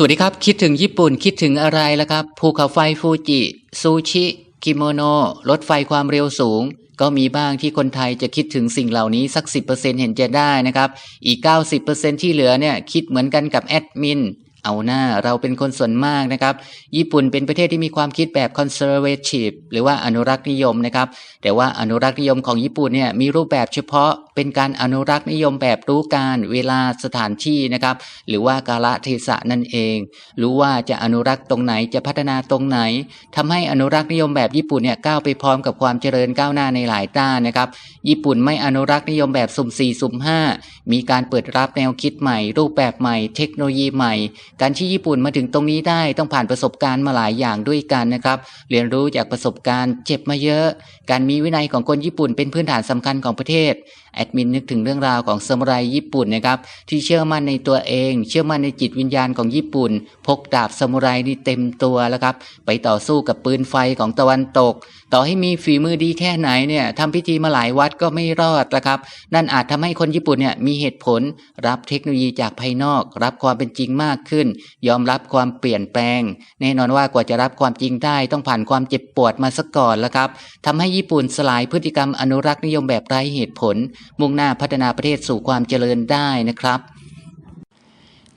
สวัสดีครับ คิดถึงญี่ปุ่นคิดถึงอะไรล่ะครับ ภูเขาไฟฟูจิ ซูชิ กิโมโน รถไฟความเร็วสูง ก็มีบ้างที่คนไทยจะคิดถึงสิ่งเหล่านี้สัก 10%เห็นจะได้นะครับ อีก 90%ที่เหลือเนี่ยคิดเหมือนกันกับแอดมิน เอาหน้าเราเป็นคนส่วนมากนะครับ ญี่ปุ่นเป็นประเทศที่มีความคิดแบบ conservative หรือว่าอนุรักษ์นิยมนะครับ แต่ว่าอนุรักษ์นิยมของญี่ปุ่นเนี่ยมีรูปแบบเฉพาะเป็นการอนุรักษ์นิยมแบบรู้การเวลาสถานที่นะครับ หรือว่ากาลเทศะนั่นเอง รู้ว่าจะอนุรักษ์ตรงไหนจะพัฒนาตรงไหนทำให้อนุรักษ์นิยมแบบญี่ปุ่นเนี่ยก้าวไปพร้อมกับความเจริญก้าวหน้าในหลายด้านนะครับ ญี่ปุ่นไม่อนุรักษ์นิยมแบบสุ่ม4สุ่ม5มีการเปิดรับแนวคิดใหม่ รูปแบบใหม่ เทคโนโลยีใหม่การที่ญี่ปุ่นมาถึงตรงนี้ได้ต้องผ่านประสบการณ์มาหลายอย่างด้วยกันนะครับ เรียนรู้จากประสบการณ์เจ็บมาเยอะ การมีวินัยของคนญี่ปุ่นเป็นพื้นฐานสำคัญของประเทศ แอดมินนึกถึงเรื่องราวของซามูไรญี่ปุ่นนะครับที่เชื่อมั่นในตัวเอง เชื่อมั่นในจิตวิญญาณของญี่ปุ่น พกดาบซามูไรนี่เต็มตัวแล้วครับ ไปต่อสู้กับปืนไฟของตะวันตก ต่อให้มีฝีมือดีแค่ไหนเนี่ยทำพิธีมาหลายวัดก็ไม่รอดนะครับ นั่นอาจทำให้คนญี่ปุ่นเนี่ยมีเหตุผลรับเทคโนโลยีจากภายนอก รับความเป็นจริงมากขึ้น ยอมรับความเปลี่ยนแปลง แน่นอนว่ากว่าจะรับความจริงได้ต้องผ่านความเจ็บปวดมาซะก่อนแล้วครับทำให้ญี่ปุ่นสลายพฤติกรรมอนุรักษ์นิยมแบบไร้เหตุผล มุ่งหน้าพัฒนาประเทศสู่ความเจริญได้นะครับ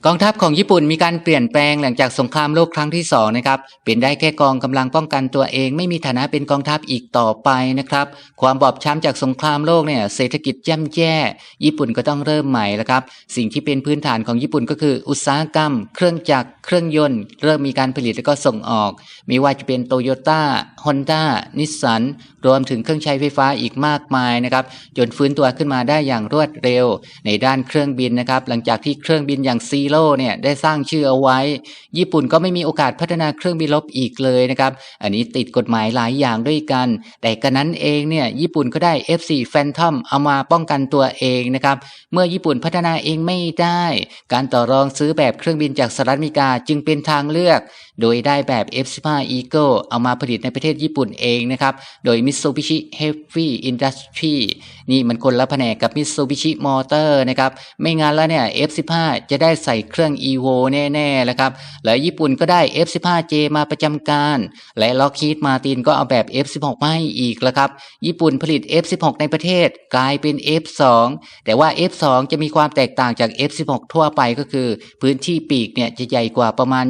กองทัพของญี่ปุ่นมีการเปลี่ยนแปลงหลังจากสงครามโลกครั้งที่สองนะครับเป็นได้แค่กองกำลังป้องกันตัวเองไม่มีฐานะเป็นกองทัพอีกต่อไปนะครับ ความบอบช้ำจากสงครามโลกเนี่ยเศรษฐกิจย่แย่ญี่ปุ่นก็ต้องเริ่มใหม่แล้วครับ สิ่งที่เป็นพื้นฐานของญี่ปุ่นก็คืออุตสาหกรรม เครื่องจักรเครื่องยนต์ เริ่มมีการผลิตและก็ส่งออก ไม่ว่าจะเป็นโตโยต้าฮอนด้านิสสันรวมถึงเครื่องใช้ไฟฟ้าอีกมากมายนะครับจนฟื้นตัวขึ้นมาได้อย่างรวดเร็ว ในด้านเครื่องบินนะครับหลังจากที่เครื่องบินอย่างซีโร่เนี่ยได้สร้างชื่อเอาไว้ ญี่ปุ่นก็ไม่มีโอกาสพัฒนาเครื่องบินรบอีกเลยนะครับอันนี้ติดกฎหมายหลายอย่างด้วยกัน แต่กันนั้นเองเนี่ยญี่ปุ่นก็ได้ F4 Phantom เอามาป้องกันตัวเองนะครับเมื่อญี่ปุ่นพัฒนาเองไม่ได้ การต่อรองซื้อแบบเครื่องบินจากสหรัฐอเมริกาจึงเป็นทางเลือก โดยได้แบบ F15 Eagle เอามาผลิตในประเทศญี่ปุ่นเองนะครับ โดย Mitsubishi Heavy Industry นี่มันคนละแผนกกับ Mitsubishi Motor นะครับ ไม่งั้นแล้วเนี่ย F15 จะได้ใส่เครื่อง Evo แน่ๆแล้วครับและญี่ปุ่นก็ได้ F15J มาประจำการ และ Lockheed Martin ก็เอาแบบ F16 มาให้อีกแล้วครับ ญี่ปุ่นผลิต F16 ในประเทศกลายเป็น F2 แต่ว่า F2 จะมีความแตกต่างจาก F16 ทั่วไปก็คือ พื้นที่ปีกเนี่ยจะใหญ่กว่าประมาณ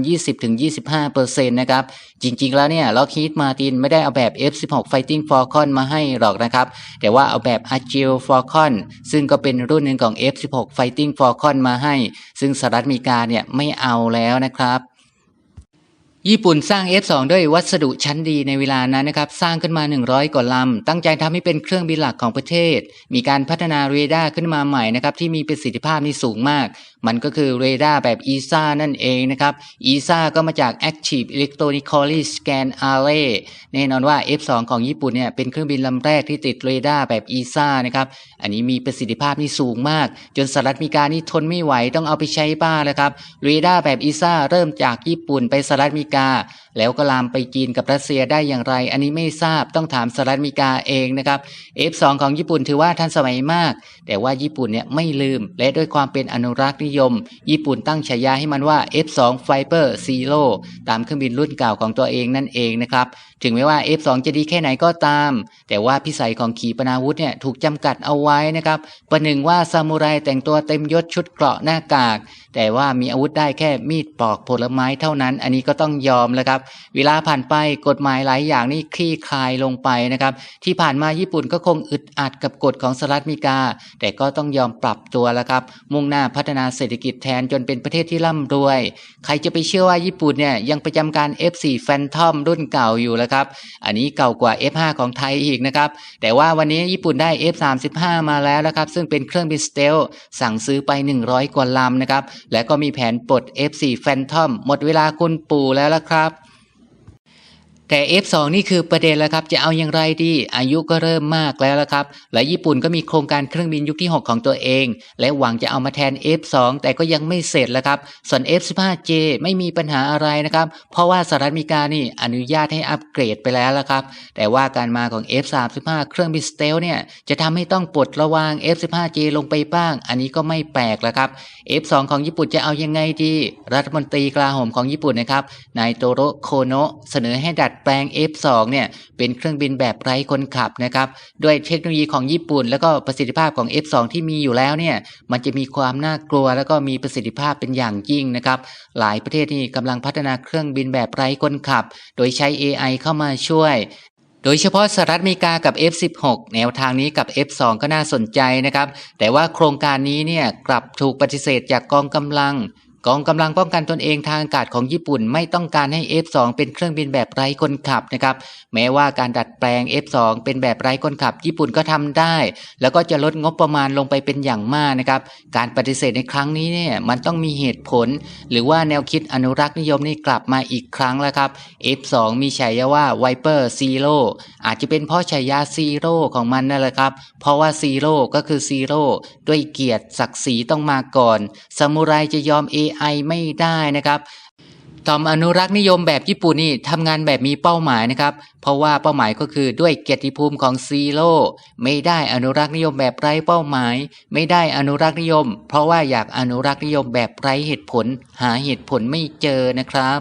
20-25%นะครับ จริงๆแล้วเนี่ยล็อกฮีทมาตินไม่ได้เอาแบบ F16 Fighting Falcon มาให้หรอกนะครับ แต่ว่าเอาแบบ Agile Falcon ซึ่งก็เป็นรุ่นหนึ่งของ F16 Fighting Falcon มาให้ ซึ่งสหรัฐอเมริกาเนี่ยไม่เอาแล้วนะครับ ญี่ปุ่นสร้าง F2 ด้วยวัสดุชั้นดีในเวลานั้นนะครับ สร้างขึ้นมา 100 กว่าลำ ตั้งใจทำให้เป็นเครื่องบินหลักของประเทศ มีการพัฒนาเรดาร์ขึ้นมาใหม่นะครับ ที่มีประสิทธิภาพนี่สูงมาก มันก็คือเรดาร์แบบ ESA นั่นเองนะครับ ESA ก็มาจาก Active Electronically Scan Array แน่นอนว่า F2 ของญี่ปุ่นเนี่ยเป็นเครื่องบินลำแรกที่ติดเรดาร์แบบ ESA นะครับ อันนี้มีประสิทธิภาพนี่สูงมาก จนสหรัฐอเมริกานี่ทนไม่ไหวต้องเอาไปใช้บ้างแล้วครับ เรดาร์แบบ ESA เริ่มจากญี่ปุ่นไปสหรัฐอเมริกา啊。 แล้วก็ลามไปจีนกับรัสเซียได้อย่างไร อันนี้ไม่ทราบต้องถามสหรัฐอเมริกาเองนะครับ F2 ของญี่ปุ่นถือว่าทันสมัยมาก แต่ว่าญี่ปุ่นเนี่ยไม่ลืม และด้วยความเป็นอนุรักษ์นิยม ญี่ปุ่นตั้งฉายาให้มันว่า F2 Fighter Zero ตามเครื่องบินรุ่นเก่าของตัวเองนั่นเองนะครับถึงแม้ว่า F2 จะดีแค่ไหนก็ตาม แต่ว่าพิสัยของขีปนาวุธเนี่ยถูกจำกัดเอาไว้นะครับประหนึ่งว่าซามูไรแต่งตัวเต็มยศชุดเกราะหน้ากาก แต่ว่ามีอาวุธได้แค่มีดปอกผลไม้เท่านั้น อันนี้ก็ต้องยอมแล้วครับเวลาผ่านไปกฎหมายหลายอย่างนี่คลี่คลายลงไปนะครับ ที่ผ่านมาญี่ปุ่นก็คงอึดอัดกับกฎของสหรัฐอเมริกา แต่ก็ต้องยอมปรับตัวแล้วครับ มุ่งหน้าพัฒนาเศรษฐกิจแทนจนเป็นประเทศที่ร่ำรวย ใครจะไปเชื่อว่าญี่ปุ่นเนี่ยยังประจำการ F4 Phantom รุ่นเก่าอยู่แล้วครับ อันนี้เก่ากว่า F5 ของไทยอีกนะครับ แต่ว่าวันนี้ญี่ปุ่นได้ F35 มาแล้วนะครับ ซึ่งเป็นเครื่องบินสเตลสั่งซื้อไป 100 กว่าลำนะครับ และก็มีแผนปลด F4 Phantom หมดเวลาคุณปู่แล้วละครับ แต่ F2 นี่คือประเด็นแล้วครับ จะเอาอย่างไรดีอายุก็เริ่มมากแล้วละครับ และญี่ปุ่นก็มีโครงการเครื่องบินยุคที่ 6 ของตัวเอง และหวังจะเอามาแทน F2 แต่ก็ยังไม่เสร็จแล้วครับ ส่วน F15J ไม่มีปัญหาอะไรนะครับ เพราะว่าสหรัฐอเมริกานี่อนุญาตให้อัปเกรดไปแล้วละครับ แต่ว่าการมาของ F35 เครื่องบินสเตลเนี่ยจะทำให้ต้องปลดระวาง F15J ลงไปบ้าง อันนี้ก็ไม่แปลกแล้วครับ F2 ของญี่ปุ่นจะเอายังไงดี รัฐมนตรีกลาโหมของญี่ปุ่นนะครับนายโตโรโคโนะเสนอให้ดัดแปลง F2 เนี่ยเป็นเครื่องบินแบบไร้คนขับนะครับด้วยเทคโนโลยีของญี่ปุ่น แล้วก็ประสิทธิภาพของ F2 ที่มีอยู่แล้วเนี่ยมันจะมีความน่ากลัว แล้วก็มีประสิทธิภาพเป็นอย่างยิ่งนะครับหลายประเทศนี่กำลังพัฒนาเครื่องบินแบบไร้คนขับ โดยใช้ AI เข้ามาช่วยโดยเฉพาะสหรัฐอเมริกากับ F16 แนวทางนี้กับ F2 ก็น่าสนใจนะครับ แต่ว่าโครงการนี้เนี่ยกลับถูกปฏิเสธจากกองกำลัง กองกำลังป้องกันตนเองทางอากาศของญี่ปุ่นไม่ต้องการให้ F2 เป็นเครื่องบินแบบไร้คนขับนะครับ แม้ว่าการดัดแปลง F2 เป็นแบบไร้คนขับ ญี่ปุ่นก็ทำได้ แล้วก็จะลดงบประมาณลงไปเป็นอย่างมากนะครับ การปฏิเสธในครั้งนี้เนี่ยมันต้องมีเหตุผล หรือว่าแนวคิดอนุรักษ์นิยมนี่กลับมาอีกครั้งแล้วครับ F2 มีฉายาว่า Viper Zero อาจจะเป็นเพราะฉายา Zero ของมันนั่นแหละครับ เพราะว่า Zero ก็คือ Zero ด้วยเกียรติศักดิ์ศรีต้องมาก่อนซามูไรจะยอม AI ไม่ได้นะครับต่อมอนุรักษ์นิยมแบบญี่ปุ่นนี่ทำงานแบบมีเป้าหมายนะครับ เพราะว่าเป้าหมายก็คือด้วยเกียรติภูมิของซีโร่ไม่ได้อนุรักษ์นิยมแบบไร้เป้าหมาย ไม่ได้อนุรักษ์นิยม เพราะว่าอยากอนุรักษ์นิยมแบบไร้เหตุผล หาเหตุผลไม่เจอนะครับ